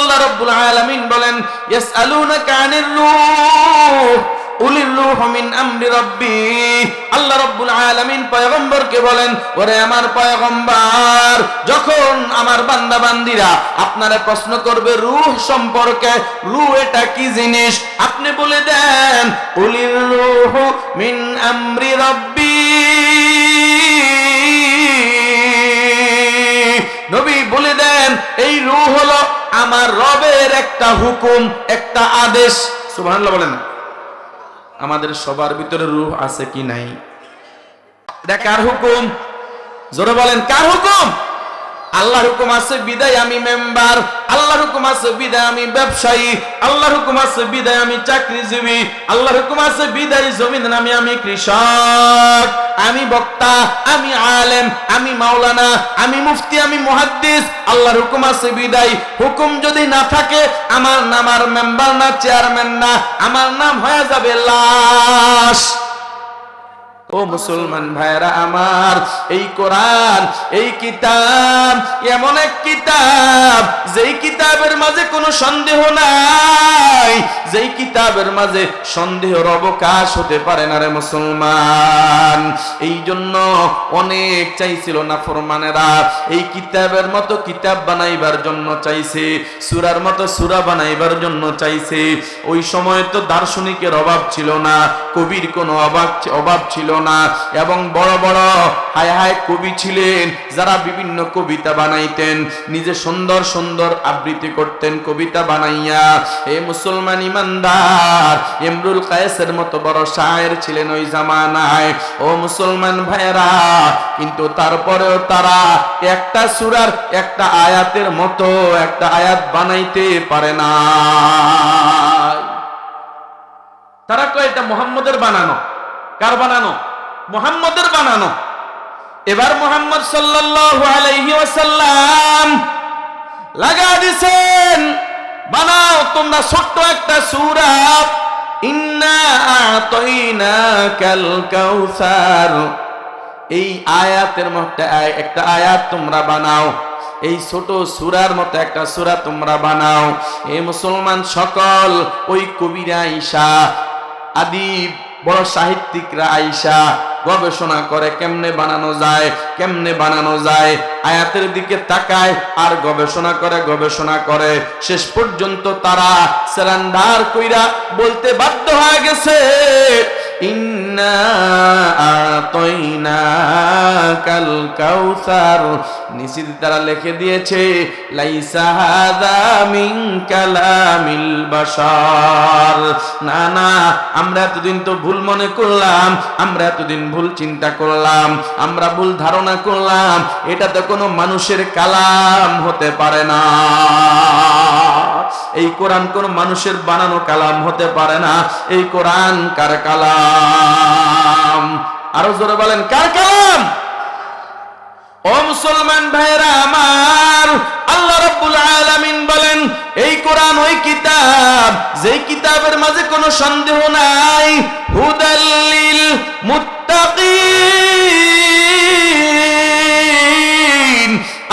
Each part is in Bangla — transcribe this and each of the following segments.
আল্লাহ রাব্বুল আলামিন বলেন, ইয়াসআলুনাকা আনির রূহ মিন আল্লাহ রাব্বুল আলামিন পয়গম্বরকে বলেন, ওরে আমার পয়গম্বর, যখন আমার বান্দা বান্দিরা আপনারা প্রশ্ন করবে রূহ সম্পর্কে রূহ এটা কি জিনিস? আপনি বলে দেন, উলির রূহ মিন আমরি রাব্বি। নবী বলে দেন, এই রূহ হলো আমার রবের একটা হুকুম, একটা আদেশ। সুবহানাল্লাহ বলেন। আমাদের সবার ভিতরে রূহ আছে কি নাই? দেখ কার হুকুম? জোরে বলেন, কার হুকুম? আল্লাহর হুকুম আছে, বিদায় আমি মেম্বার। আল্লাহর হুকুম আছে, বিদায় আমি ব্যবসায়ী। আল্লাহর হুকুম আছে, বিদায় আমি চাকরিজীবী। আল্লাহর হুকুম আছে, বিদায় জমিন আমি আমি কৃষক। আমি বক্তা, আমি আলেম, আমি মাওলানা, আমি মুফতি, আমি মুহাদ্দিস। আল্লাহর হুকুম আছে, বিদায়। হুকুম যদি না থাকে, আমার নাম আর মেম্বার না, চেয়ারম্যান না, আমার নাম হয়ে যাবে লাশ। ও মুসলমান ভাইরা আমার, এই কোরআন, এই কিতাব, এমন এক কিতাব, যেই কিতাবের মাঝে কোনো সন্দেহ নাই, যেই কিতাবের মাঝে সন্দেহর অবকাশ হতে পারে না রে মুসলমান। এই জন্য অনেক চাইছিল না ফরমানেরা এই কিতাবের মতো কিতাব বানাইবার জন্য চাইছে, সুরার মতো সুরা বানাইবার জন্য চাইছে। ওই সময় তো দার্শনিকের অভাব ছিল না, কবির কোনো অভাব অভাব ছিল না এবং বড় বড় হায় হায় কবি ছিলেন, যারা বিভিন্ন কবিতা বানাইতেন, নিজে সুন্দর সুন্দর আবৃত্তি করতেন কবিতা বানাইয়া। এ মুসলমান ইমানদার, ইমরুল কায়েসের মতো বড় শায়ের ছিলেন ওই জামানায়। ও মুসলমান ভাইরা কিন্তু তারপরেও তারা একটা সুরার, একটা আয়াতের মতো একটা আয়াত বানাইতে পারে না। তারা কয়, এটা মোহাম্মদের বানানো। কার বানানো? মোহাম্মদের বানানো। এবার মোহাম্মদ ওয়াসাল্লাম লাগা দিছেন, বানাও, তোমরা ছোট্ট একটা সূরা এই আয়াতের মতো একটা আয়াত তোমরা বানাও, এই ছোট সুরার মতো একটা সুরা তোমরা বানাও। এই মুসলমান সকল ওই কবিরা ঈশা আদি বড় সাহিত্যিকরা আইসা গবেষণা করে কেমনে বানানো যায়, কেমনে বানানো যায়, আয়াতের দিকে তাকায় আর গবেষণা করে গবেষণা করে। শেষ পর্যন্ত তারা সেরান্ডার কইরা বলতে বাধ্য হয়ে গেছে। ইন্না আতাইনাকাল কাউসার। নিশ্চিত তারা লিখে দিয়েছে, লাইসা মিন কালামিল বাশার। না না, আমরা এতদিন তো ভুল মনে করলাম, আমরা এতদিন ভুল চিন্তা করলাম, আমরা ভুল ধারণা করলাম, এটা তো কোনো মানুষের কালাম হতে পারে না। এই কোরআন কোন মানুষের বানানো কালাম হতে পারে না, এই কোরআন কার কালাম? আরও জোরে বলেন, কার কালাম? ও মুসলমান ভাইরা আমার, আল্লাহ রাব্বুল আলামিন বলেন, এই কোরআন, ওই কিতাব, যেই কিতাবের মাঝে কোনো সন্দেহ নাই হুদাল্লিল মুত্তাকিন।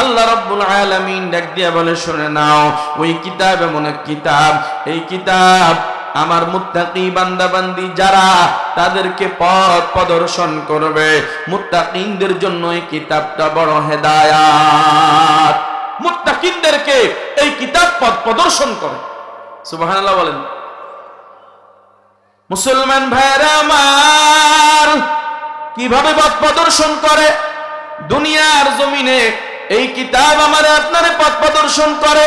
আল্লাহ রাব্বুল আলামিন ডাক দিয়া বলে, শুনে নাও, ওই কিতাব এমন এক কিতাব, এই কিতাব আমার মুত্তাকি বান্দাবান্দি যারা তাদেরকে পথ প্রদর্শন করবে, মুত্তাকিনদের জন্য এই কিতাবটা বড় হেদায়াত। মুত্তাকিনদেরকে এই কিতাব পথ প্রদর্শন করে। সুবহানাল্লাহ বলেন। মুসলমান ভাইরা আমার, কীভাবে পথ প্রদর্শন করে? দুনিয়ার জমিনে এই কিতাব আমার আপনার পথ প্রদর্শন করে।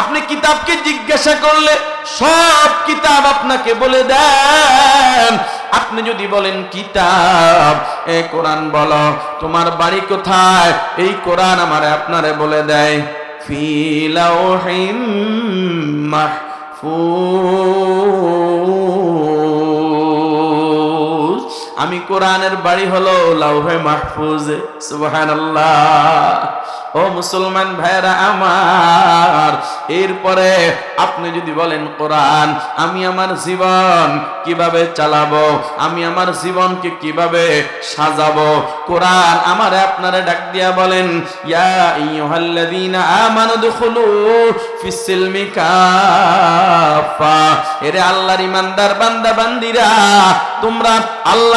আপনি কিতাবকে জিজ্ঞাসা করলে সব কিতাব আপনাকে বলে দেন। আপনি যদি বলেন, কিতাব, এ কোরআন বলো, তোমার বাড়ি কোথায়? এই কোরআন আমার আপনারে বলে দেয় ফিলাউহিম মাহফুজ। আমি কোরআনের বাড়ি হলো লাউহে মাহফুজ, সুবহানাল্লাহ। ও মুসলমান ভাইরা আমার, এরপরে আপনি যদি বলেন, কোরআন, আমি আমার জীবন কীভাবে চালাবো? আমি আমার জীবনকে কীভাবে সাজাবো? কোরআন আমার আপনারে ডাক দিয়া বলেন, ইয়া আইয়ুহাল্লাযীনা আমানু দুখুলু ফিস কাফা এরে আল্লাহর ইমানদার বান্দা বান্দিরা তোমরা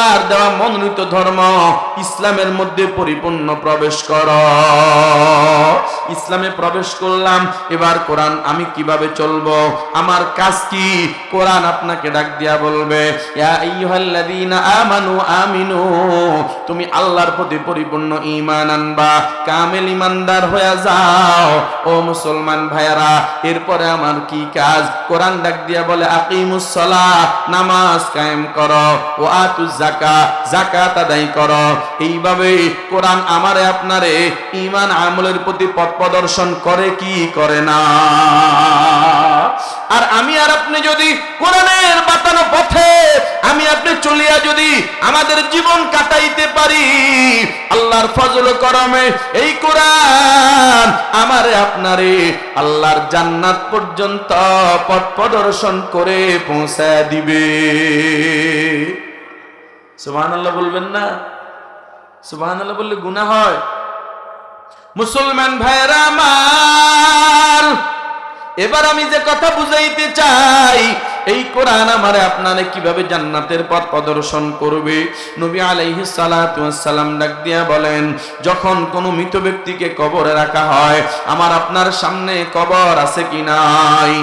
আল্লাহর দেওয়া মনোনীত ধর্ম ইসলামের মধ্যে পরিপূর্ণ প্রবেশ করো। ইসলামে প্রবেশ করলাম, এবার কোরআন আমি কীভাবে চলবো? আমার কাজ কি? কোরআন আপনাকে ডাক দিয়া বলবে আমানু আমিনু, তুমি আল্লাহর প্রতি পরিপূর্ণ ইমান আনবা, কামেল ইমানদার হয়ে যাও। ও মুসলমান ভাইয়ারা, এরপরে আমার কি কাজ? কোরআন ডাক দিয়া বলে, আকিমুস সালাহ, নামাজ কায়েম করো। ও আতুজ জাকা জাকাত আদায় করো। এইভাবে কোরআন আমারে আপনারে ঈমান আমলের প্রতি পথ প্রদর্শন করে কি করে না? আর আমি আর আপনি যদি কোরআনের বাতানো পথে আমি আপনি চলিয়া যদি আমাদের জীবন কাটাইতে পারি, আল্লাহর ফজল করমে এই কোরআন আমারে আপনারে আল্লাহর জান্নাত পর্যন্ত পথ প্রদর্শন করে পৌঁছায় দিবে। সুবহানাল্লাহ বলবেন না। সুবহানাল্লাহ বললে গুনাহ হয়। মুসলমান ভাইরা আমার, এবার আমি যে কথা বুঝাইতে চাই, এই কোরআন আমারে আপনারে কীভাবে জান্নাতের পথ প্রদর্শন করবে? নবী আলাইহি সালাম ডাক দিয়া বলেন, যখন কোনো মৃত ব্যক্তিকে কবরে রাখা হয়, আমার আপনার সামনে কবর আছে কি নাই?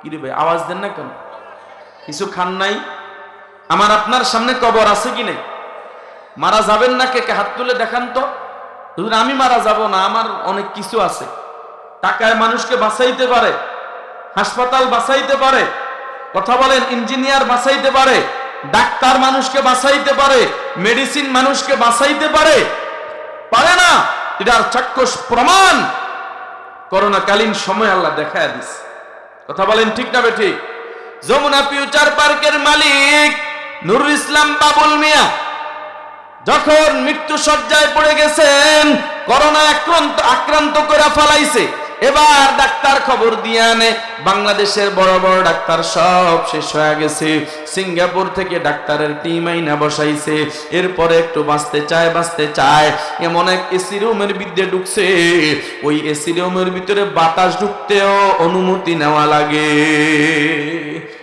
কি রে ভাই, আওয়াজ দেন না কেন? কিছু খান নাই? আমার আপনার সামনে কবর আছে কি নাই? মারা যাবেন না কে? হাত তুলে দেখান তো। আমি মারা যাব না, আমার অনেক কিছু আছে। টাকায় মানুষকে বাঁচাইতে পারে, হাসপাতাল বাঁচাইতে পারে, কথা বলেন, ইঞ্জিনিয়ার বাঁচাইতে পারে, ডাক্তার মানুষকে বাঁচাইতে পারে, মেডিসিন মানুষকে বাঁচাইতে পারে। পারে না এটার চাক্ষুষ প্রমাণ। করোনাকালীন সময় আল্লাহ দেখায় দিস কথা বলেন, ঠিক না বে ঠিক? যমুনা ফিউচার পার্কের মালিক নুরুল ইসলাম বাবুল মিয়া, যখন মৃত্যু সজ্জায় পড়ে গেছেন, করোনা আক্রান্ত আক্রান্ত করে ফেলাইছে। এবার ডাক্তার খবর দিয়ে আনে, বাংলাদেশের বড় বড় ডাক্তার সব শেষ হয়ে গেছে। সিঙ্গাপুর থেকে ডাক্তারের টিম আইনা বসাইছে। এরপরে একটু বাঁচতে চায় বাঁচতে চায়। এমন এক এসি রুমের বিদ্যে ঢুকছে। ওই এসি রুমের ভিতরে বাতাস ঢুকতেও অনুমতি নেওয়া লাগে।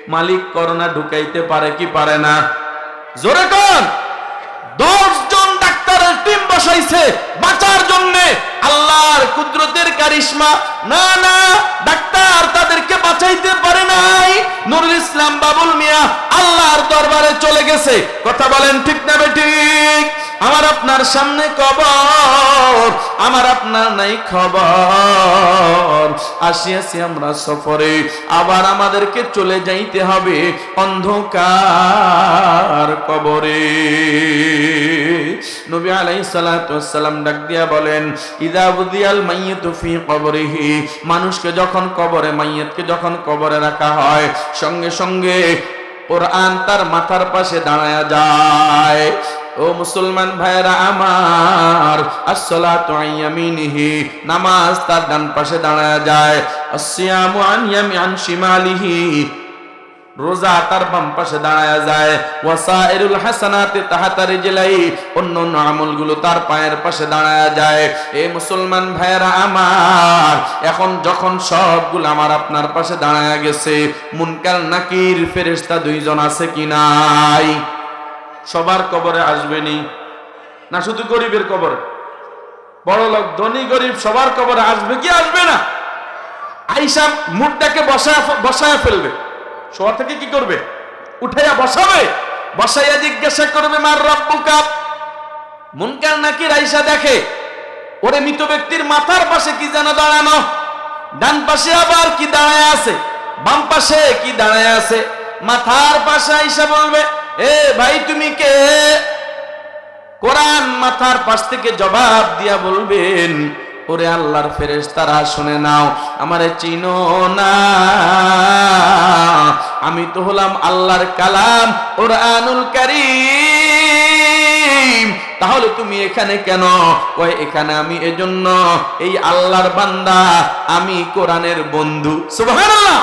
মালিক করোনা ঢুকাইতে পারে কি পারে না? জোরে কোন! দশ জন ডাক্তারের টিম বসাইছে বাঁচার জন্য। আল্লাহর কুদরতের কারিশমা। না না, ডাক্তার তাদেরকে বাঁচাইতে পারে নাই। নুরুল ইসলাম বাবুল মিয়া আল্লাহর দরবারে চলে গেছে। কথা বলেন ঠিক না বেঠিক আমার আপনার সামনে কবর, আমার আপনার নাই খবর। আসিয়াছি আমরা সফরে, আবার আমাদেরকে চলে যাইতে হবে অন্ধকার কবরে। নবী সালাতু ওয়াসসালাম ডাক দিয়া বলেন, ইদা বুদিয়াল মাইয়িতু ফি কবরিহি। মানুষকে যখন কবরে, মাইয়িতকে যখন কবরে রাখা হয়, সঙ্গে সঙ্গে কোরআন তার মাথার পাশে দাঁড়ায়া যায়। ও মুসলমান ভাইরা আমার, আসসালাতু আন ইয়ামিনিহি নামাজ তার ডান পাশে দাঁড়ায়া যায়। আসসিয়ামু আন ইয়ামি আন শিমালিহি, রোজা তার বাম পাশে দাঁড়ায়া যায়। ওয়াসাইরুল হাসানাতে তাহাতা রিজলাই, অন্য অন্য আমলগুলো তার পায়ের পাশে দাঁড়ায়া যায়। এ মুসলমান ভাইয়েরা আমার, এখন যখন সবগুলো আমার আপনার পাশে দাঁড়ায়া গেছে, মুনকার নাকির ফেরেশতা দুইজন আছে কি নাই? সবার কবরে আসবেনি। না শুধু গরিবের কবরে। বড় লোক ধনী, গরিব সবার কবরে আসবে কি আসবে না? আইসা মুখটাকে বসায় বসায় ফেলবে। শোয়া থেকে কি করবে? উঠাইয়া বসাবে। বসাইয়া জিজ্ঞাসা করবে, মার রব্বুকা? মুনকার নাকি রাইসা দেখে, ওরে মৃত ব্যক্তির মাথার পাশে কি যেন দাঁড়ানো? ডান পাশে আবার কি দাঁড়ায় আছে? বাম পাশে কি দাঁড়ায় আছে? মাথার পাশে আইসা বলবে এ ভাই, তুমি কে? কোরআন মাথার পাশ থেকে জবাব দিয়া বলবেন, ওরে আল্লাহর ফেরেশ তারা শুনে নাও, আমারে চিনো না। আমি তো হলাম আল্লাহর কালাম, কোরআনুল কারীম। তাহলে তুমি এখানে কেন? কয় এখানে আমি এজন্য এই আল্লাহর বান্দা, আমি কোরআনের বন্ধু। সুবহানাল্লাহ!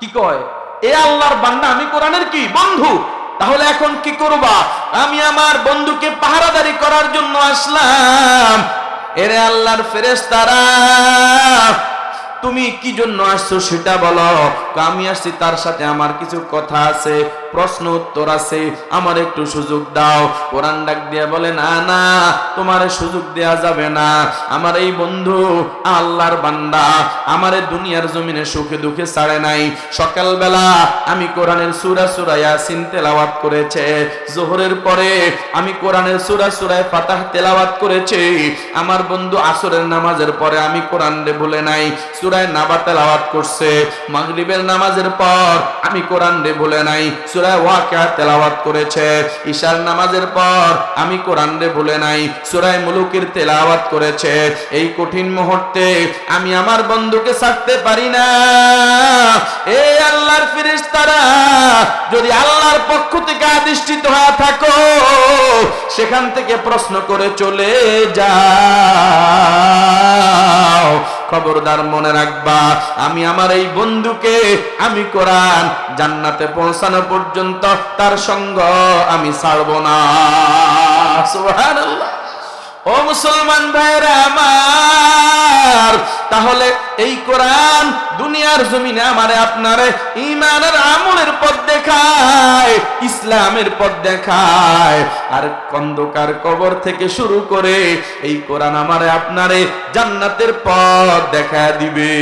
কি কয়? এ আল্লাহর বান্দা, আমি কোরআনের কি বন্ধু? তাহলে এখন কি করবা? আমি আমার বন্ধুকে পাহারাদারি করার জন্য আসলাম। এরে আল্লাহর ফেরেশতারা তুমি কি জন্য আসছো সেটা বলো। আমি আসছি তার সাথে আমার কিছু কথা আছে, প্রশ্ন উত্তর আছে, আমার একটু সুযোগ দাও। কোরআন ডাক দিয়ে বলে, না না, তোমার সুযোগ দেয়া যাবে না। আমার এই বন্ধু আল্লাহর বান্দা, আমার দুনিয়ার জমিনে সুখে দুঃখে ছাড়ে নাই। সকালবেলা আমি কোরআনের সুরা সুরা ইয়াসিন তেলাওয়াত করেছে। জোহরের পরে আমি কোরআনের সুরা সুরায় ফাতাহ তেলাওয়াত করেছি। আমার বন্ধু আসরের নামাজের পরে আমি কোরআন ভুলে নাই। সুরায় নাবা তেলাওয়াত করছে। মাগরিবের নামাজের পর, আমি কোরআন রে ভুলে নাই, সুরায় ওয়াকিয়া তেলাওয়াত করেছে। ঈশার নামাজের পর, আমি কোরআন রে ভুলে নাই, সুরায় মুলুকের তেলাওয়াত করেছে। এই কঠিন মুহূর্তে আমি আমার বন্ধুকে ছাড়তে পারি না। এ আল্লাহর ফেরেশতারা, যদি আল্লাহর পক্ষ থেকে আদিষ্টিত হয়ে থাকো, সেখান থেকে প্রশ্ন করে চলে যাও। খবরদার মনে রাখবা। আমি আমার এই বন্ধুকে, আমি কোরআন জান্নাতে পৌঁছানো পর্যন্ত তার সঙ্গ আমি ছাড়ব না। ও মুসলমান ভাইরা আমার, তাহলে এই কোরআন দুনিয়ার জমিনে আমারে আপনারে ইমানের আমলের পথ দেখায়, ইসলামের পথ দেখায়। আর কন্দকার কবর থেকে শুরু করে এই কোরআন আমারে আপনারে জান্নাতের পথ দেখা দিবে।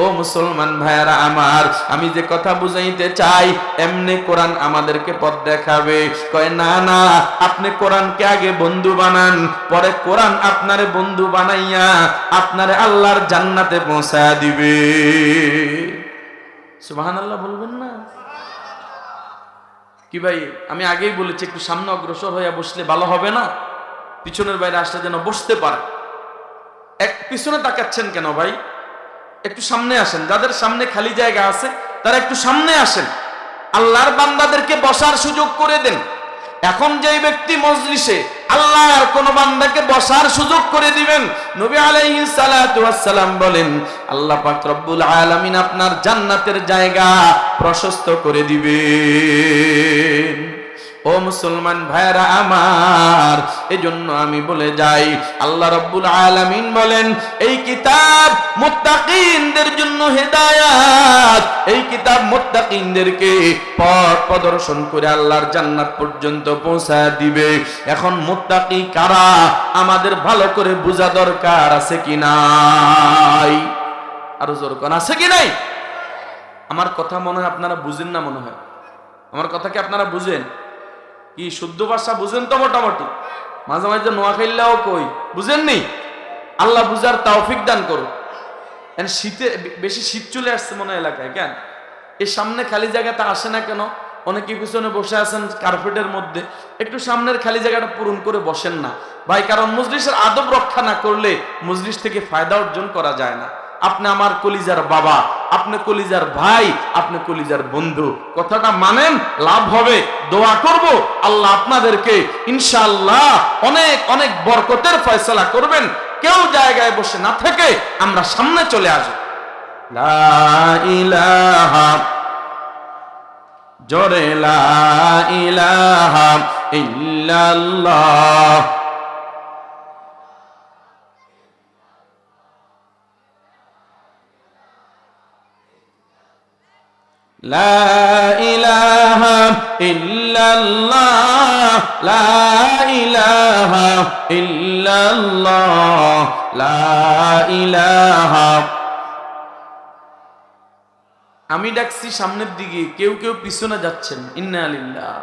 ও মুসলমান ভাইয়ারা আমার, আমি যে কথা বুঝাইতে চাই, এমনি কোরআন আমাদেরকে পথ দেখাবে। কয়, না না, আপনি কোরআনকে আগে বন্ধু বানান, পরে কোরআন আপনারে বন্ধু বানাইয়া আপনারে আল্লাহর জান্নাতে পৌঁছায়া দিবে। সুবহানাল্লাহ বলবেন না? কি ভাই, আমি আগেই বলেছি, একটু সামনে অগ্রসর হইয়া বসলে ভালো হবে না? পিছনের বাইরে আসলে যেন বসতে পারে। এক, পিছনে তাকাচ্ছেন কেন ভাই? একটু সামনে আসেন। যাদের সামনে খালি জায়গা আছে, তারা একটু সামনে আসেন। আল্লাহর বান্দাদেরকে বসার সুযোগ করে দেন। এখন যেই ব্যক্তি মজলিসে আল্লাহর কোন বান্দাকে বসার সুযোগ করে দিবেন। নবী আলাইহিস সালাতু ওয়াসসালাম বলেন, আল্লাহ পাক রব্বুল আলামিন আপনার জান্নাতের জায়গা প্রশস্ত করে দিবেন। ও মুসলমান ভাইরা আমার, এজন্য আমি বলে যাই, আল্লাহ রব্বুল আলামিন বলেন, এই কিতাব মুত্তাকিনদের জন্য হেদায়াত, এই কিতাব মুত্তাকিনদেরকে পথ প্রদর্শন করে আল্লাহর জান্নাত পর্যন্ত পৌঁছায় দিবে। এখন মুত্তাকি কারা? আমাদের ভালো করে বোঝা দরকার আছে কি নাই? আরও জোর কোন আছে কি নাই? আমার কথা মনে হয় আপনারা বুঝেন না মনে হয়। আমার কথা কি আপনারা বুঝেন? কি শুদ্ধ ভাষা বুঝেন তো মোটামুটি? মাঝে মাঝে নোয়া খাইলেও কই, বুঝেননি? আল্লাহ বুঝার তাওফিক দান করো শীতে বেশি শীত চলে আসছে মনে এলাকায়, কেন? এই সামনে খালি জায়গাটা আসে না কেন? অনেকে পিছনে বসে আছেন কার্পেটের মধ্যে। একটু সামনের খালি জায়গাটা পূরণ করে বসেন না। ভাই, কারণ মজলিসের আদব রক্ষা না করলে মজলিস থেকে ফায়দা অর্জন করা যায় না। আপনি আমার কলিজার বাবা। আপনি কলিজার ভাই, আপনি কলিজার বন্ধু। কথাটা মানেন, লাভ হবে। দোয়া করব, আল্লাহ আপনাদেরকে ইনশাআল্লাহ অনেক অনেক বরকতের ফয়সলা করবেন। কেউ জায়গায় বসে না থেকে আমরা সামনে চলে আসব। জোরে লা ইলাহা ইল্লাল্লাহ। لا إله إلا الله لا إله إلا الله لا إله আমি ডাকছি সামনের দিকে কেউ কেউ পিছনে যাচ্ছেন ইন্না আলিল্লাহ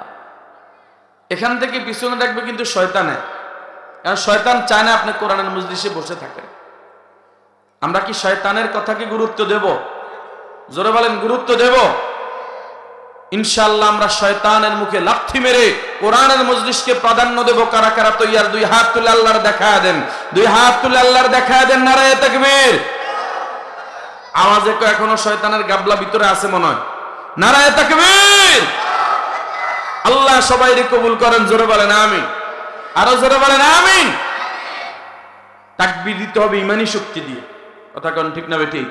এখান থেকে পিছনে ডাকবে কিন্তু শয়তানে কারণ শয়তান চায় না আপনি কোরআনের মজলিসে বসে থাকেন আমরা কি শয়তানের কথাকে গুরুত্ব দেব জোরে বলেন গুরুত্ব দেব ইনশাল্লাহ আমরা শয়তানের মুখে লাথি মেরে কোরআনের মজলিসকে প্রাধান্য দেব। কারা কারা তৈয়ার? দুই হাত তুলে আল্লাহর দেখা দেন। দুই হাত তুলে আল্লাহর দেখা দেন নারায় তাকবীর। আওয়াজে তো এখনও শয়তানের গাবলা ভিতরে আছে মনে হয়। নারায় তাকবীর! আল্লাহ সবাই কবুল করেন, জোরে বলেন, আমিন। আরও জোরে বলেন, আমিন। তাকবির দিতে হবে ইমানি শক্তি দিয়ে। কথা কোন ঠিক না বেঠিক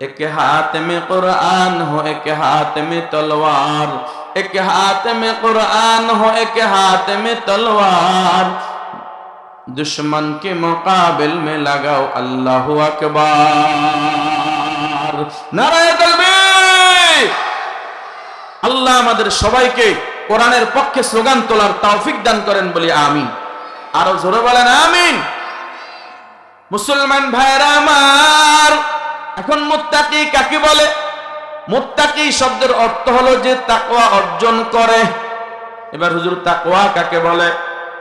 एक हाथ में कुरान हो एक हाथ में तलवार एक हाथ में कुरान हो एक हाथ में तलवार दुश्मन के मुकाबिल में लगाओ अल्लाह अकबर নারায়ে তাকবীর আল্লাহ আমাদের সবাইকে কোরআনের পক্ষে স্লোগান তোলার তৌফিক দান করেন বলি আমিন আরো জোরে বলেন আমিন মুসলমান ভাইরা আমার এখন মুত্তাকি কাকে বলে? মুত্তাকি শব্দের অর্থ হলো যে তাকওয়া অর্জন করে। এবার হুজুর তাকওয়া কাকে বলে?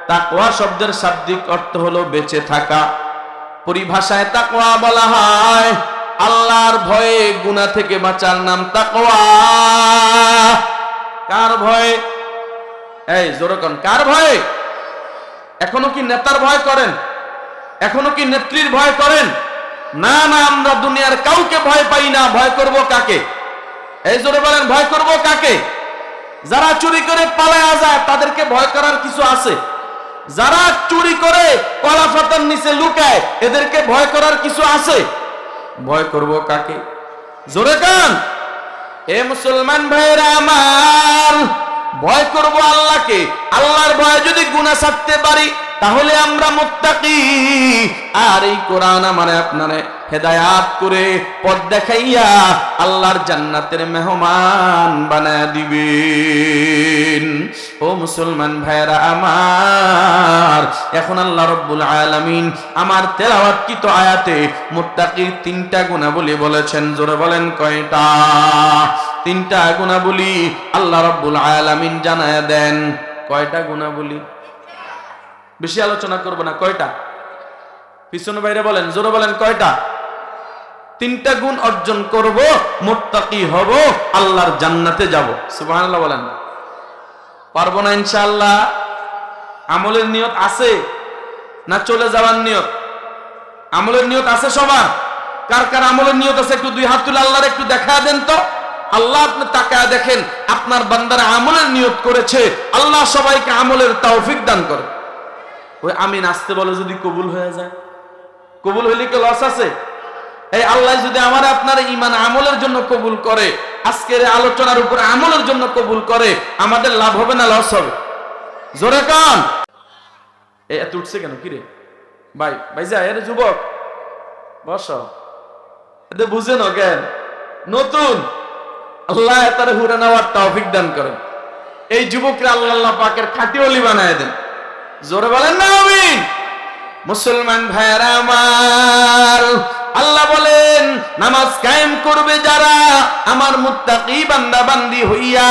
তাকওয়া শব্দের শাব্দিক অর্থ হলো বেঁচে থাকা। পরিভাষায় তাকওয়া বলা হয়, আল্লাহর ভয়ে গুনাহ থেকে বাঁচার নাম তাকওয়া। কার ভয়ে? এই জোরকন কার ভয়ে? এখনও কি নেতার ভয় করেন? এখনও কি নেত্রীর ভয় করেন? না না, আমরা দুনিয়ার কাউকে ভয় পাই না। ভয় করব কাকে? এই জোরে বলেন, ভয় করব কাকে? যারা চুরি করে পালায়া যায়, তাদেরকে ভয় করার কিছু আছে? যারা চুরি করে কলা ফাতার নিচে লুকায়, এদেরকে ভয় করার কিছু আছে? ভয় করব কাকে? জোরে কান। এ মুসলমান ভাইরা আমার, ভয় করব আল্লাহকে। আল্লাহর ভয় যদি গুনাহ ছাড়তে পারি তাহলে আমরা মুত্তাকি। আর এই কোরআন আমারে আপনারে হেদায়াত করে পথ দেখাইয়া আল্লাহর জান্নাতের মেহমান বানায় দিবেন। ও মুসলমান ভাইরা আমার, এখন আল্লাহ রব্বুল আলামিন আমার তেলাওয়াতকৃত আয়াতে মুত্তাকির তিনটা গুণাবলী বলেছেন। জোরে বলেন কয়টা? তিনটা গুণাবলী আল্লাহ রব্বুল আলামিন জানায় দেন। কয়টা গুণাবলী? বেশি আলোচনা করব না, কয়টা? পিছনে বাইরে বলেন, জোরে বলেন, কয়টা? তিনটা গুণ অর্জন করব, মোত্তাকি হব, আল্লাহর জান্নাতে যাব। সুবহানাল্লাহ বলেন। পারব না ইনশাআল্লাহ? আমলের নিয়ত আছে না চলে যাওয়ার নিয়ত? আমলের নিয়ত আছে সবার? কার কার আমলের নিয়ত আছে একটু দুই হাত তুলে আল্লাহর একটু দেখা দেন তো। আল্লাহ আপনি তাকায় দেখেন, আপনার বান্দারা আমলের নিয়ত করেছে, আল্লাহ সবাইকে আমলের তৌফিক দান করে। ওই আমিন আসতে বলে যদি কবুল হয়ে যায়। কবুল হইলে কি লস আছে? এই আল্লাহ যদি আমার আপনার ইমান আমলের জন্য কবুল করে, আজকের আলোচনার উপর আমলের জন্য কবুল করে, আমাদের লাভ হবে না লস হবে? জোরে কান। এত উঠছে কেন? কিরে ভাই ভাই যা, এর যুবক, বস। এতে বুঝে না কেন নতুন। আল্লাহ তার হুরে নেওয়ার তৌফিক দান করেন। এই যুবকরা আল্লাহ পাকের খাটি অলি বানায় দেন। জোরে বলেন না, আমিন। মুসলমান ভাইয়ারা আমার, আল্লাহ বলেন, নামাজ কায়েম করবে যারা, আমার মুত্তাকি বান্দা বান্দি হইয়া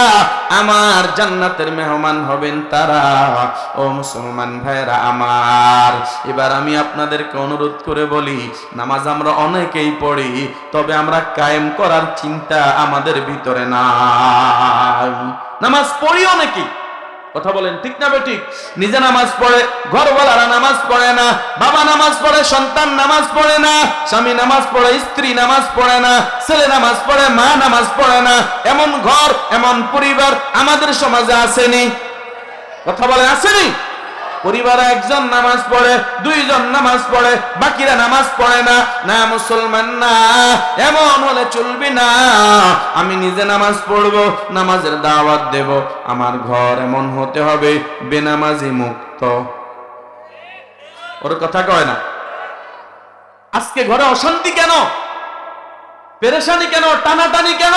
আমার জান্নাতের মেহমান হবেন তারা। ও মুসলমান ভাইরা আমার, এবার আমি আপনাদেরকে অনুরোধ করে বলি, নামাজ আমরা অনেকেই পড়ি, তবে আমরা কায়েম করার চিন্তা আমাদের ভিতরে নাই। নামাজ পড়ি অনেকেই। কথা বলেন, ঠিক না বেঠিক নিজে নামাজ পড়ে, ঘরওয়ালারা নামাজ পড়ে না, বাবা নামাজ পড়ে, সন্তান নামাজ পড়ে না, স্বামী নামাজ পড়ে, স্ত্রী নামাজ পড়ে না, ছেলে নামাজ পড়ে, মা নামাজ পড়ে না, এমন ঘর, এমন পরিবার আমাদের সমাজে আসেনি। কথা বলে আসেনি? পরিবারে একজন নামাজ পড়ে, দুইজন নামাজ পড়ে, বাকিরা নামাজ পড়ে না। না, মুসলমান না, এমন হলে চলবি না। আমি নিজে নামাজ পড়ব, নামাজের দাওয়াত দেব। আমার ঘর এমন হতে হবে, বেনামাজি মুক্ত। ওর কথা কয় না। আজকে ঘরে অশান্তি কেন? পেরেশানি কেন? টানাটানি কেন?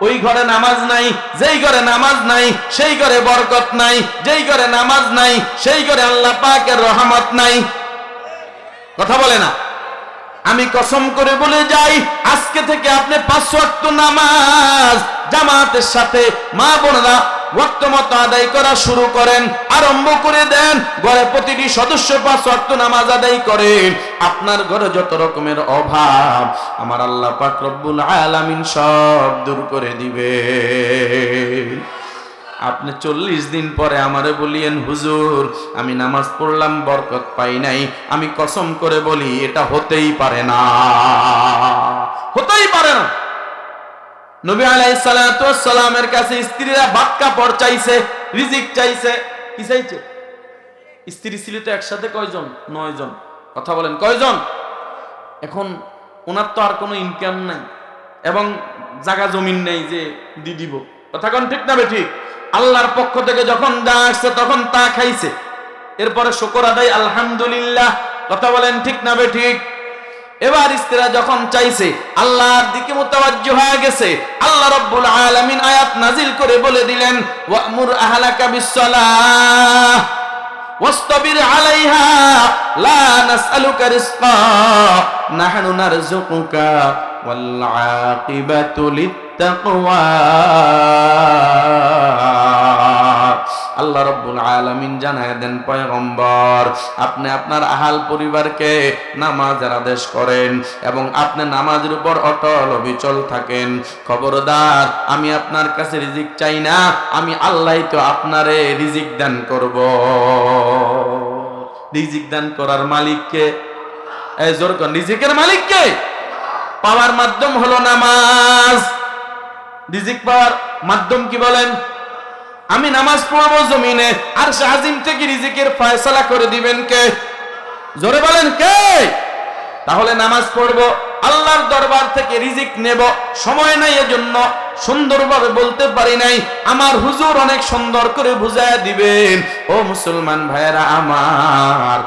ওই ঘরে নামাজ নাই, যেই ঘরে নামাজ নাই, সেই ঘরে বরকত নাই, যেই ঘরে নামাজ নাই, সেই ঘরে আল্লাহ পাকের রহমত নাই। কথা বলে না? আমি কসম করে বলে যাই, আজকে থেকে আপনি পাঁচ নামাজ জামাতের সাথে মা বোনরা ওয়াক্ত আদায় করা শুরু করেন, আরম্ভ করে দেন, ঘরে প্রতিটি সদস্য পাঁচ ওয়াক্ত নামাজ আদায় করেন। আপনার ঘরে যত রকমের অভাব, আমার আল্লাহ পাক রব্বুল আলামিন সব দূর করে দিবে আপনি চল্লিশ দিন পরে আমারে বলিয়েন, হুজুর, আমি নামাজ পড়লাম, বরকত পাই নাই। আমি কসম করে বলি, এটা হতেই পারে না। হতেই পারে না। নবী আলাইহিস সালাতু ওয়াস সালামের কাছে স্ত্রীরা ভাত কাপড় চাইছে, রিজিক চাইছে। কি চাইছে? স্ত্রী ছিল তো একসাথে কয়জন? নয় জন কথা বলেন, কয়জন? এখন ওনার তো আর কোনো ইনকাম নাই এবং জায়গা জমিন নেই যে দি দিব। কথা কোন ঠিক না ঠিক? আল্লাহর পক্ষ থেকে যখন যা আসছে তখন তা খাইছে। এরপরে শুকর আদায়, আলহামদুলিল্লাহ। কথা বলেন ঠিক না ঠিক? এবার স্ত্রীরা যখন চাইছে আল্লাহর দিকে মুতাওয়াজ্জু হয়ে গেছে আল্লাহ রাব্বুল আলামিন আয়াত নাজিল করে বলে দিলেন ওয়ামুর আহলাকা বিসসালাহ واصطبر عليها لا نسألك رزقا نحن نرزقك والعاقبة للتقوى আল্লাহ রব্বুল আলামিন জানায় দেন, পয়গম্বর, আপনি আপনার আহাল পরিবারকে নামাজের আদেশ করেন এবং আপনি নামাজের উপর অটল অবিচল থাকেন। খবরদার, আমি আপনার কাছে রিজিক চাই না, আমি আল্লাহ তো আপনারে রিজিক দান করব। রিজিক দান করার মালিককে জোর কর, রিজিকের মালিককে পাওয়ার মাধ্যম হলো নামাজ। রিজিক পাওয়ার মাধ্যম কি বলেন? আমি নামাজ পড়ব জমিনে, আর শাহিম থেকে রিজিকের ফয়সালা করে দিবেন কে? জোরে বলেন কে? তাহলে নামাজ পড়ব, আল্লাহর দরবার থেকে রিজিক নেব, সময় নাই এজন্য সুন্দরভাবে বলতে পারি নাই, আমার হুজুর অনেক সুন্দর করে বুঝায় দিবেন। ও মুসলমান ভাইয়েরা আমার,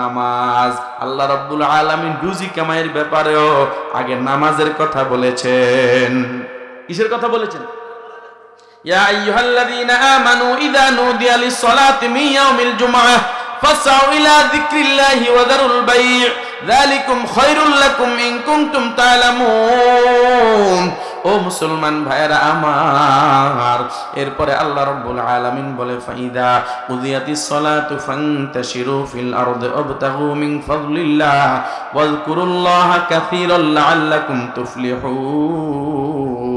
নামাজ আল্লাহ রাব্বুল আলামিন রুজি কামাইয়ের ব্যাপারেও আগে নামাজের কথা বলেছেন। কিসের কথা বলেছেন? يا أيها الذين آمنوا إذا نودي للصلاة من يوم الجمعة فاسعوا إلى ذكر الله وذروا البيع ذلكم خير لكم إن كنتم تعلمون ও মুসলমান ভাইয়েরা আমার এরপরে আল্লাহ রাব্বুল আলামিন বলে ফাইদা উদিয়াতিস সালাতু ফান্তাশিরু ফিল আরদি ওয়াবতাগু মিন ফাদলিল্লাহ ওয়াজকুরুল্লাহা কাসীরান লাআল্লাকুম তুফলিহুন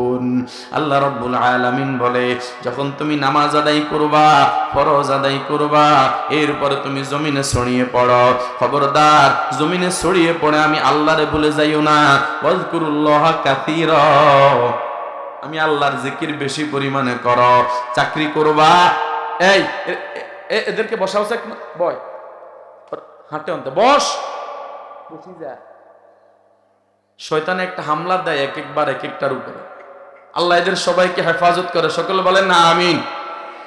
আল্লাহ রাব্বুল আলামিন বলে, যখন তুমি নামাজ আদায় করবা, ফরজ আদায় করবা, এরপরে তুমি জমিনে ছড়িয়ে পড়ো। খবরদার, জমিনে ছড়িয়ে পড়ে আমি আল্লাহরে ভুলে যাইও না। ওয়াজকুরুল্লাহা কাসীরা। আমি আল্লাহর জিকির বেশি পরিমাণে করো। চাকরি করবা? এই এদেরকে বসাও এক বয় হাঁটে অন্তে বস। বসি যা। শয়তানে একটা হামলা দেয় এক একবার, এক একটার উপরে। আল্লাহ এদের সবাইকে হেফাজত করে। সকলে বলেন না আমিন।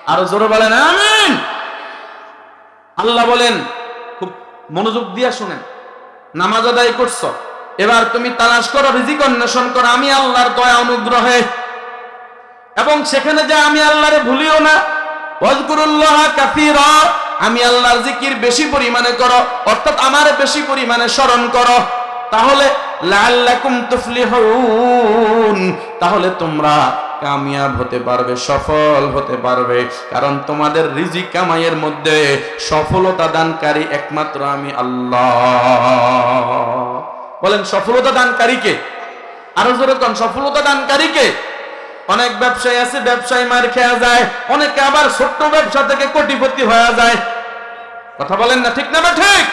আরও জোরে বলেন, আমিন। আল্লাহ বলেন, খুব মনোযোগ দিয়া শুনেন। নামাজ আদায় করছ। এবার তুমি তালাশ করো, রিজিক অন্বেষণ করো। আমি আল্লাহর দয়া অনুগ্রহে। এবং সেখানে যে আমি আল্লাহরে ভুলিও না আমি আল্লাহর জিকির বেশি পরিমাণে করো, অর্থাৎ আমার বেশি পরিমাণে স্মরণ করো। তাহলে তাহলে তোমরা কামিয়াব হতে পারবে, সফল হতে পারবে। কারণ তোমাদের রিজি কামাইয়ের মধ্যে সফলতা দানকারী একমাত্র আমি আল্লাহ। বলেন, সফলতা দানকারীকে আরও জোরে কোন, সফলতা দানকারীকে অনেক ব্যবসায়ী আছে, ব্যবসায়ী মার খেয়া যায়। অনেকে আবার ছোট্ট ব্যবসা থেকে কোটিপতি হয়ে যায়। কথা বলেন না ঠিক না না ঠিক?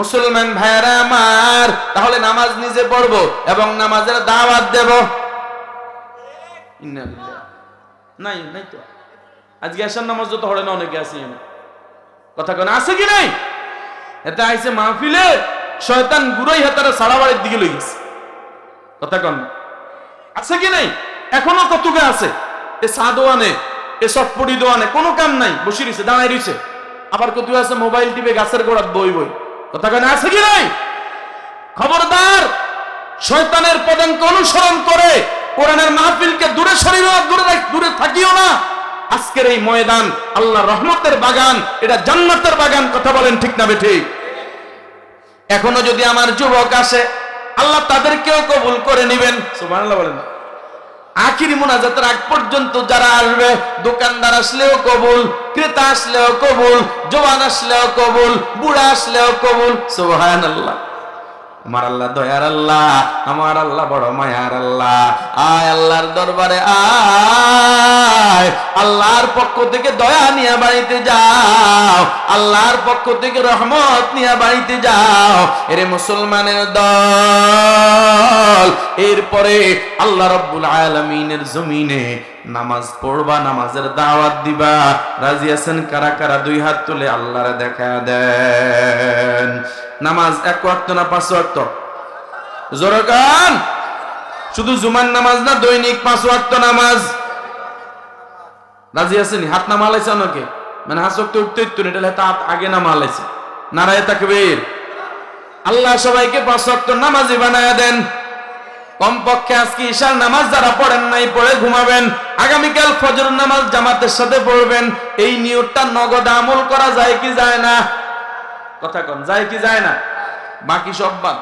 মুসলমান ভাইয়ারা আমার, তাহলে নামাজ নিজে পড়ব এবং নামাজের দাওয়াত দেব। নাই নাই তো। আজকে আসার নামাজ যত হরে না, অনেকে আছে এখানে। কথা কেন, আছে কি নাই? এতে আইসে মাহফিলে, শয়তান গুড়াই হাতারা সারা বাড়ির দিকে লই গেছে। কথা কন, আছে কি নাই? এখনও কতকে আছে? এ চা দোয়ানে এ চটপটি দোয়ানে কোনো কাম নাই, বসে রয়েছে দাঁড়াই রয়েছে আবার কত আছে? মোবাইল টিপে গাছের গোড়াত বই বই। কথা আছে কি নাই? খবরদার, শয়তানের পদাঙ্ক অনুসরণ করে কোরআনের মাহফিলকে দূরে সরিও দূরে দূরে থাকিও না। আজকের এই ময়দান আল্লাহ রহমতের বাগান, এটা জান্নাতের বাগান, কথা বলেন ঠিক না বে ঠিক এখনও যদি আমার যুবক আসে, আল্লাহ তাদেরকেও কবুল করে নেবেন। সুবহানাল্লাহ বলেন। আখিরি মোনাজাতের আগ পর্যন্ত যারা আসবে, দোকানদার আসলেও কবুল, ক্রেতা আসলেও কবুল, জোয়ান আসলেও কবুল, বুড়া আসলেও কবুল, সুবহানাল্লাহ। আমার আল্লাহ দয়ার আল্লাহ, আমার আল্লাহ বড় মায়ার আল্লাহ। আয় আল্লাহর দরবারে আয়, আল্লাহর পক্ষ থেকে দয়া নিয়ে বাড়িতে যাও, আল্লাহর পক্ষ থেকে রহমত নিয়ে বাড়িতে যাও। এরে মুসলমানের দল, এরপরে আল্লাহ রব্বুল আলামিনের জমিনে নামাজ পড়বা, নামাজের দাওয়াত দিবা। রাজি আছেন কারা কারা? দুই হাত তুলে আল্লাহরে দেখা দেন। নামাজ এক ওয়াক্ত না পাঁচ ওয়াক্ত? জোরে গান। শুধু জুমার নামাজ না, দৈনিক পাঁচ ওয়াক্ত নামাজ। রাজি আছেন? হাত নামা আলাইছে অনেকে মানে হাত ওয়াক্ত উঠতে উঠতে এটা হাত আগে নামা আলাইছে নারায় তাকবীর। আল্লাহ সবাইকে পাঁচ ওয়াক্ত নামাজি বানায় দেন। কমপক্ষে আজকে ঈশার নামাজ যারা পড়েন নাই, পড়ে ঘুমাবেন। আগামীকাল ফজর নামাজ জামাতের সাথে পড়বেন। এই নিয়তটা নগদ আমল করা যায় কি যায় না? কথা কন, যায় কি যায় না? বাকি সব বাদ।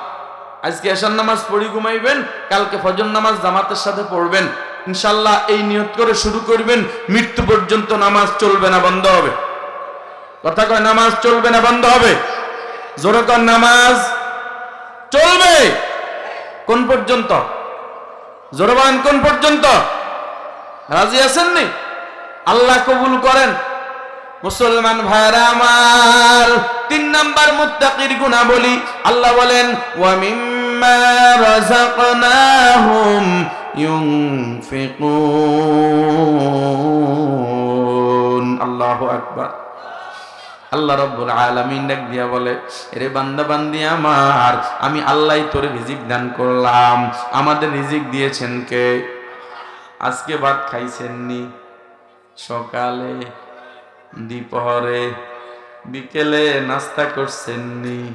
আজকে এশার নামাজ পড়ি ঘুমাইবেন, কালকে ফজর নামাজ জামাতের সাথে পড়বেন। ইনশাল্লাহ এই নিয়ত করে শুরু করবেন, মৃত্যু পর্যন্ত নামাজ চলবে না, বন্ধ হবে। কথা কয়, নামাজ চলবে না, বন্ধ হবে? জোরে নামাজ চলবে। কোন পর্যন্ত? জোরে বলেন কোন পর্যন্ত? রাজি আছেননি? আল্লাহ কবুল করেন। মুসলমান ভাইরা আমার, তিন নাম্বার মুত্তাকির গুণা বলি আল্লাহ বলেন, ওয়া মিম্মা রাযাকনাহুম ইউনফিকুন। আল্লাহু আকবার। আল্লাহ রব্বুল আলামিন ডাক দিয়া বলে রে বান্দা, বান্দি আমার, আমি আল্লাহই তোরে রিজিক দান করলাম। আমাদের রিজিক দিয়েছেন কে? আজকে ভাত খাইছেননি। সকালে দ্বিপহরে বিকেলে নাস্তা করছেননি।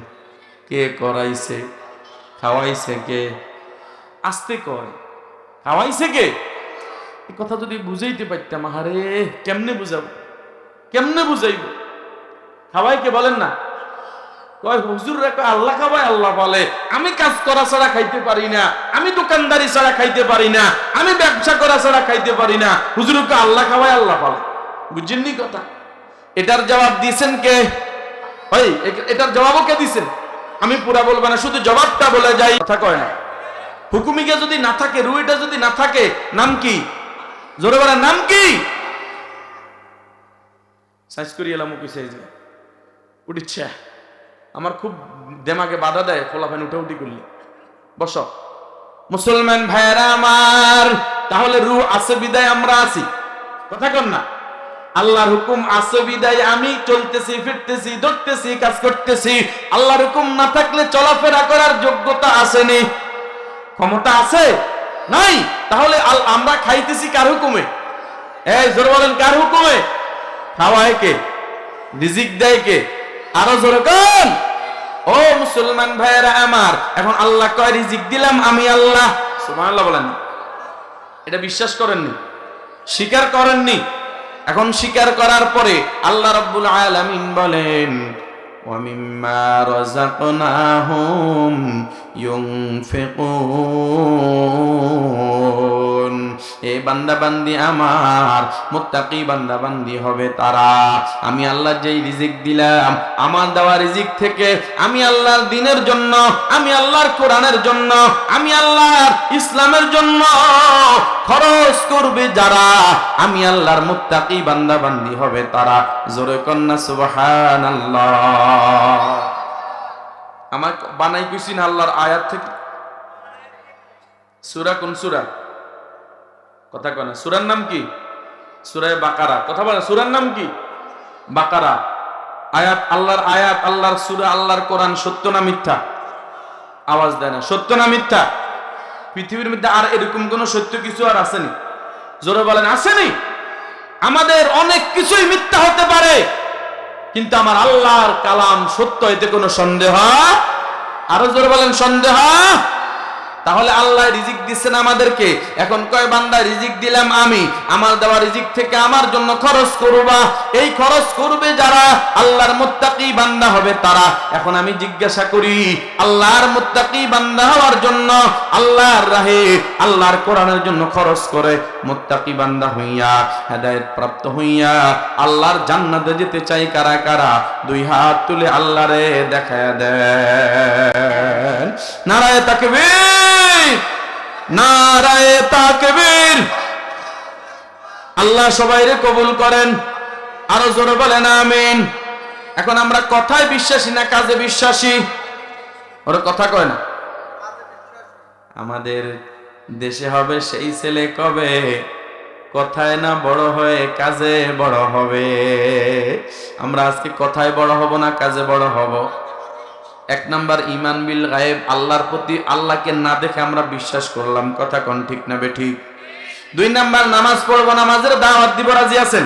কে করাইছে? খাওয়াইছে কে? আসতে কয়, খাওয়াইছে কে? কথা যদি বুঝাইতে পারতাম, আহারে, কেমনে বুঝাবো? কেমনে বুঝাইব? খাওয়াই কে বলেন না। কয় হুজুর রেখো আল্লাহ খাওয়াই আল্লাহ বলে। আমি কাজ করা ছাড়া খাইতে পারি না। আমি দোকানদারি ছাড়া খাইতে পারি না। আমি ব্যবসা করা ছাড়া খাইতে পারি না। হুজুরকে আল্লাহ খাওয়াই আল্লাহ বলে। বুঝছেননি কথা? এটার জবাব দিয়েছেন কে? এ- এটার জবাবও কে দিছেন আমি পুরা বলব না, শুধু জবাবটা বলে যাই। কথা কয় না। হুকুমিকে যদি না থাকে, রুইটা যদি না থাকে, নাম কি? জোরে বলার নাম কি? সাইজ করি এলাম কি সাইজ উঠিচ্ছে আমার খুব দেমাগে বাধা দেয় ফলাফান উঠে উঠি করলি। বস। মুসলমান ভাইয়েরা আমার, তাহলে রু আছে, বিদায় আমরা আছি। কথা কন না। আল্লাহর হুকুম আছে, বিদায় আমি চলতেছি, ফিরতেছি, ধরতেছি, কাজ করতেছি। আল্লাহর হুকুম না থাকলে চলাফেরা করার যোগ্যতা আসেনি। ক্ষমতা আছে? নাই। তাহলে আমরা খাইতেছি কার হুকুমে? এই, জোর বলেন, কার হুকুমে? খাওয়ায় কে? রিজিক দেয় কে? আরও জোরে ও মুসলমান ভাইয়েরা আমার, এখন আল্লাহ কয় রিজিক দিলাম আমি আল্লাহ। সুবহানাল্লাহ বলেন। এটা বিশ্বাস করেননি, স্বীকার করেননি। এখন স্বীকার করার পরে আল্লাহ রাব্বুল আলামিন বলেন ومما رزقناهم ينفقون এ বান্দা বান্দি আমার, মুত্তাকি বান্দা বান্দি হবে তারা। আমি আল্লাহ যেই রিজিক দিলাম, আমার দেওয়া রিজিক থেকে আমি আল্লাহর দিনের জন্য, আমি আল্লাহর কোরআনের জন্য, আমি আল্লাহর ইসলামের জন্য খরচ করবে যারা, আমি আল্লাহর মুত্তাকি বান্দা বান্দি হবে তারা। জোরে কন্যা, সুবহানাল্লাহ। আমার বানাই কইছি না আল্লাহর আয়াত থেকে? সূরা কোন সূরা? কথা কয় না। সূরার নাম কি? সূরায়ে বাকারা। কথা বলে সুরার নাম কি? বাকারা। আয়াত, আল্লাহর আয়াত, আল্লাহর সূরা, আল্লাহর কোরআন, সত্য না মিথ্যা? আওয়াজ দেয় না। সত্য না মিথ্যা? পৃথিবীর মধ্যে আর এরকম কোন সত্য কিছু আর আসেনি? জোরে বলেন, আসেনি? আমাদের অনেক কিছুই মিথ্যা হতে পারে, কিন্তু আমার আল্লাহর কালাম সত্য, এতে কোনো সন্দেহ? আরও জোরে বলেন, সন্দেহ? তাহলে আল্লাহ রিজিক দিচ্ছেন আমাদেরকে। এখন কয়, বান্দা, রিজিক দিলাম আমি। আমার দেওয়া রিজিক থেকে আমার জন্য খরচ করবা। এই খরচ করবে যারা? আল্লাহর মুত্তাকি বান্দা হবে তারা। এখন আমি জিজ্ঞাসা করি, আল্লাহর মুত্তাকি বান্দা হওয়ার জন্য আল্লাহর রাহে, আল্লাহর কোরআনের জন্য খরচ করে? মুত্তাকি বান্দা হইয়া, হেদায়েত প্রাপ্ত হইয়া, আল্লাহর জান্নাতে যেতে চাই কারা কারা? দুই হাত তুলে আল্লাহরে দেখায় দেন। নারায় তাকবীর। নারায় তাকবীর। আল্লাহ কবুল করেন, আরও জোরে বলেন আমিন। এখন আমরা কথায় বিশ্বাসী না কাজে বিশ্বাসী? ওরা কথা কয় না। আমাদের দেশে হবে সেই ছেলে কবে? কথায় না বড় হয়ে কাজে বড় হবে? আমরা আজকে কথায় বড় হব না কাজে বড় হব? এক নাম্বার ইমান বিল গায়েব, আল্লাহর প্রতি আল্লাহকে না দেখে আমরা বিশ্বাস করলাম। কথা কোন ঠিক না বে ঠিক? দুই নাম্বার, নামাজ পড়ব, নামাজের দাওয়াত দিব, রাজি আছেন?